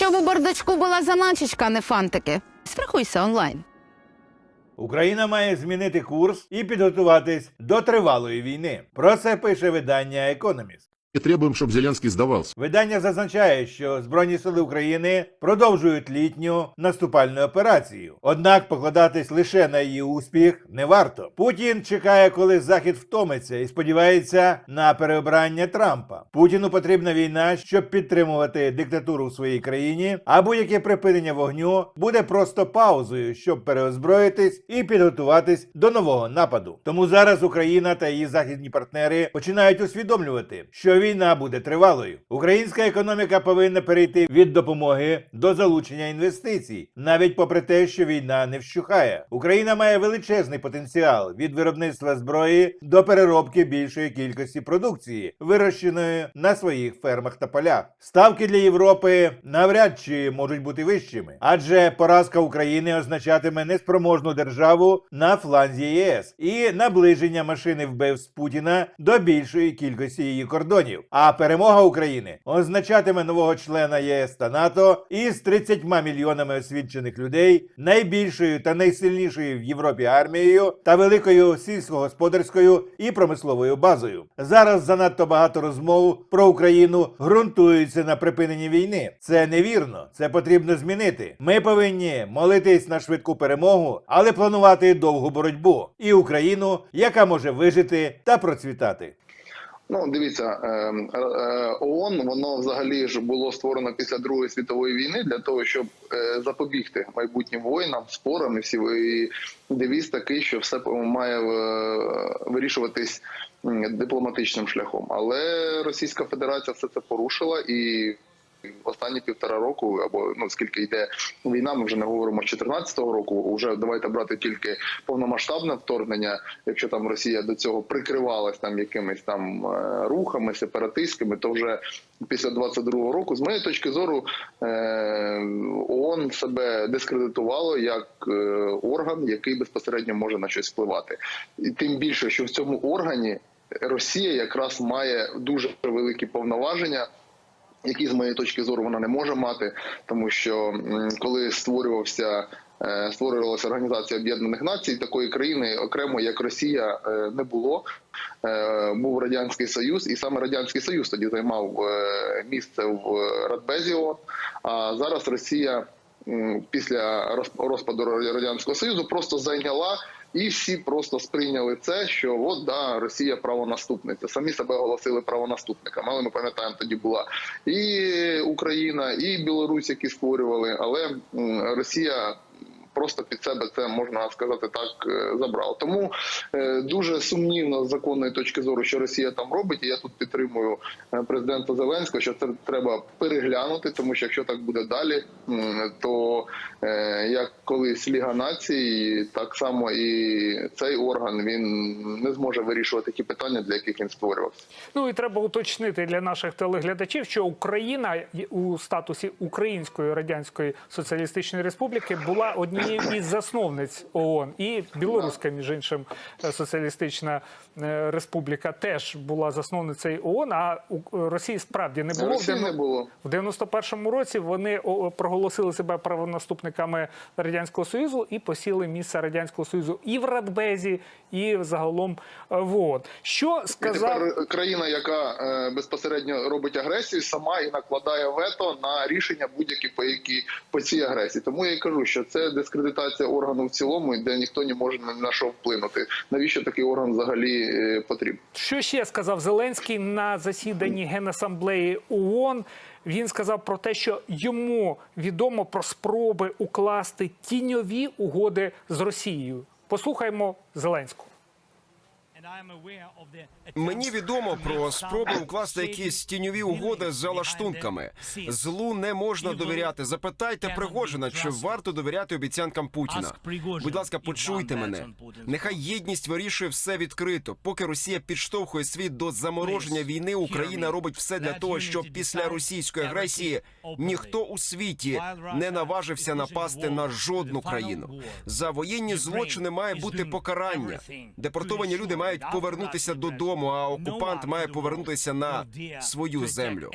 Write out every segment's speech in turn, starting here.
Щоб у бардачку була заначечка, а не фантики. Страхуйся онлайн. Україна має змінити курс і підготуватись до тривалої війни. Про це пише видання Економіст. И требуем, чтобы Зеленский сдавался. Видання зазначає, що Збройні сили України продовжують літню наступальну операцію. Однак покладатись лише на її успіх не варто. Путін чекає, коли Захід втомиться, і сподівається на переобрання Трампа. Путіну потрібна війна, щоб підтримувати диктатуру в своїй країні, а будь-яке припинення вогню буде просто паузою, щоб переозброїтись і підготуватись до нового нападу. Тому зараз Україна та її західні партнери починають усвідомлювати, що війна буде тривалою. Українська економіка повинна перейти від допомоги до залучення інвестицій, навіть попри те, що війна не вщухає. Україна має величезний потенціал від виробництва зброї до переробки більшої кількості продукції, вирощеної на своїх фермах та полях. Ставки для Європи навряд чи можуть бути вищими, адже поразка України означатиме неспроможну державу на фланзі ЄС і наближення машини вбивств Путіна до більшої кількості її кордонів. А перемога України означатиме нового члена ЄС та НАТО із 30 мільйонами освічених людей, найбільшою та найсильнішою в Європі армією та великою сільськогосподарською і промисловою базою. Зараз занадто багато розмов про Україну ґрунтуються на припиненні війни. Це невірно, це потрібно змінити. Ми повинні молитись на швидку перемогу, але планувати довгу боротьбу і Україну, яка може вижити та процвітати. Ну, дивіться, е, е, ООН воно взагалі ж було створено після Другої світової війни для того, щоб е, запобігти майбутнім воїнам, спорам і всі і девіз такий, що все має вирішуватись дипломатичним шляхом. Але Російська Федерація все це порушила і. Останні півтора року, або ну скільки йде війна, ми вже не говоримо з 14-го року. Вже давайте брати тільки повномасштабне вторгнення. Якщо там Росія до цього прикривалась там якимись там е, рухами сепаратистськими, то вже після 22-го року, з моєї точки зору, е, ООН себе дискредитувало як е, орган, який безпосередньо може на щось впливати, і тим більше, що в цьому органі Росія якраз має дуже великі повноваження які з моєї точки зору вона не може мати, тому що коли створювався. е, Створювалася організація Об'єднаних Націй такої країни окремо як Росія е, не було. Е, Був радянський союз, і саме радянський союз тоді займав місце в Радбезі. А зараз Росія після розп- розпаду радянського союзу просто зайняла. І всі просто сприйняли це, що от да, Росія правонаступниця. Самі себе оголосили правонаступниками. Але ми пам'ятаємо, тоді була і Україна, і Білорусь, які створювали, але Росія. Просто під себе це можна сказати так е, забрала. Тому е, дуже сумнівно з законної точки зору, що Росія там робить. І я тут підтримую е, президента Зеленського, що це треба переглянути, тому що якщо так буде далі, то як колись Ліга націй, так само і цей орган він не зможе вирішувати ті питання, для яких він створювався. Ну і треба уточнити для наших телеглядачів, що Україна у статусі Української Радянської Соціалістичної Республіки була однією із засновниць ООН. І Білоруська, між іншим, Соціалістична е, Республіка теж була засновницею ООН, а у Росії справді не було. В Росії не було. в 91-му році вони проголосили себе правонаступниками радянського союзу і посіли місце радянського союзу і в Радбезі, і загалом е, в ООН. Що І сказав тепер країна, яка е, безпосередньо робить агресію, сама і накладає вето на рішення будь-які по які по цій агресії. Тому я й кажу, що це дискредитація органу в цілому, де ніхто не може на що вплинути. Навіщо такий орган взагалі е, потрібен? Що ще сказав Зеленський на засіданні Генасамблеї ООН? Він сказав про те, що йому відомо про спроби укласти тіньові угоди з Росією. Послухаймо Зеленського. Мені відомо про спроби укласти якісь тіньові угоди з лаштунками. Злу не можна довіряти. Запитайте Пригожина, чи варто довіряти обіцянкам Путіна. Будь ласка, почуйте мене. Нехай єдність вирішує все відкрито. Поки Росія підштовхує світ до замороження війни, Україна робить все для того, щоб після російської агресії ніхто у світі не наважився напасти на жодну країну. За воєнні злочини має бути покарання. Депортовані люди мають повернутися додому, а окупант має повернутися на свою землю.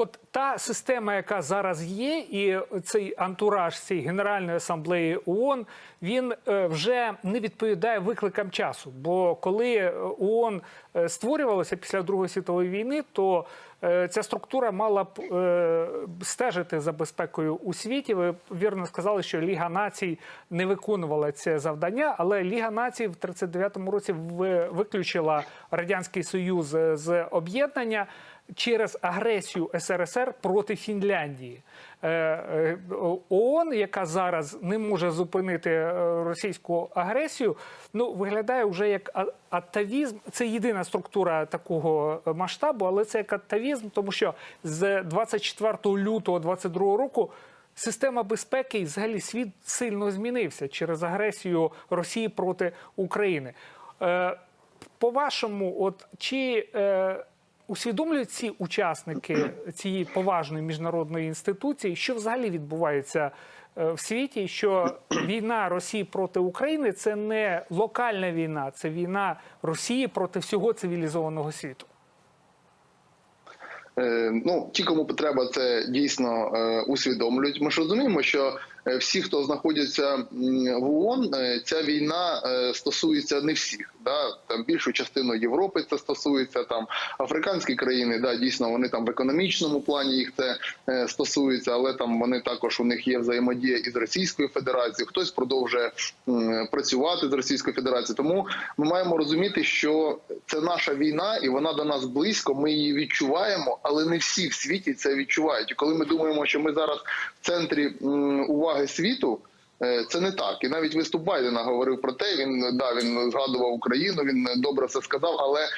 От та система, яка зараз є, і цей антураж цієї Генеральної асамблеї ООН, він е, вже не відповідає викликам часу. Бо коли е, ООН е, створювалася після Другої світової війни, то ця структура мала б е, стежити за безпекою у світі. Ви вірно сказали, що Ліга націй не виконувала це завдання, але Ліга націй в 39-му році виключила радянський союз з- з об'єднання через агресію СРСР проти Фінляндії. Е, е, ООН, яка зараз не може зупинити е, російську агресію, ну виглядає вже як атавізм. Це єдина структура такого масштабу, але це як атавізм, тому що з 24 лютого 22 року. Система безпеки і взагалі світ сильно змінився через агресію Росії проти України. Е, по-вашому, от чи е, усвідомлюють ці учасники цієї поважної міжнародної інституції, що взагалі відбувається е, в світі? Що війна Росії проти України це не локальна війна, це війна Росії проти всього цивілізованого світу. Е, ну ті, кому треба, це дійсно е, усвідомлюють. Ми ж розуміємо, що всі, хто знаходяться в ООН, е, ця війна е, стосується не всіх. Да? Там більшу частину Європи це стосується там африканські країни. Да, дійсно вони там в економічному плані їх це е, стосується, але там вони також у них є взаємодія із Російською Федерацією. Хтось продовжує працювати з Російською Федерацією. Тому ми маємо розуміти, що це наша війна, і вона до нас близько. Ми її відчуваємо, але не всі в світі це відчувають. І коли ми думаємо, що ми зараз в центрі м, уваги світу. е, Це не так, і навіть виступ Байдена говорив про те. Він да він згадував Україну. Він добре це сказав, але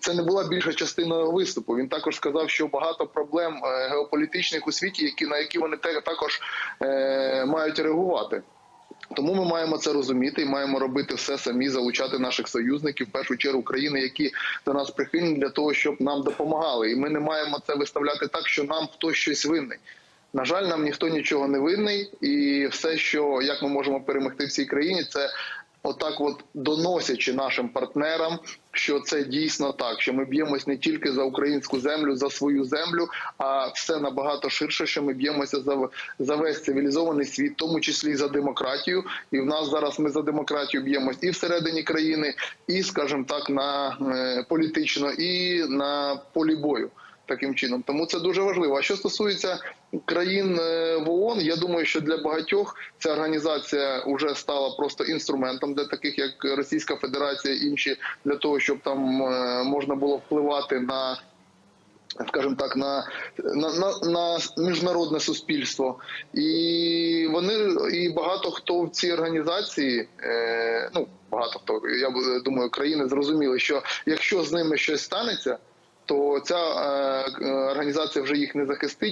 це не була більша частина виступу. Він також сказав, що багато проблем е, геополітичних у світі, які на які вони також е, мають реагувати. Тому ми маємо це розуміти і маємо робити все самі, залучати наших союзників, в першу чергу країни, які до нас прихильні, для того, щоб нам допомагали. І ми не маємо це виставляти так, що нам хтось щось винний. На жаль, нам ніхто нічого не винний, і все, що як ми можемо перемогти в цій країні, це отак, от доносячи нашим партнерам, що це дійсно так, що ми б'ємось не тільки за українську землю, за свою землю, а все набагато ширше, що ми б'ємося за, за весь цивілізований світ, в тому числі і за демократію. І в нас зараз ми за демократію б'ємось і всередині країни, і, скажімо так, на е, політично, і на полі бою таким чином. Тому це дуже важливо. А що стосується країн е, в ООН, я думаю, що для багатьох ця організація вже стала просто інструментом для таких, як Російська Федерація, інші для того, щоб там е, можна було впливати на. Скажімо так, на, на, на, на міжнародне суспільство, і вони і багато хто в цій організації, е, ну багато хто я думаю, країни зрозуміли, що якщо з ними щось станеться, то ця е, е, організація вже їх не захистить,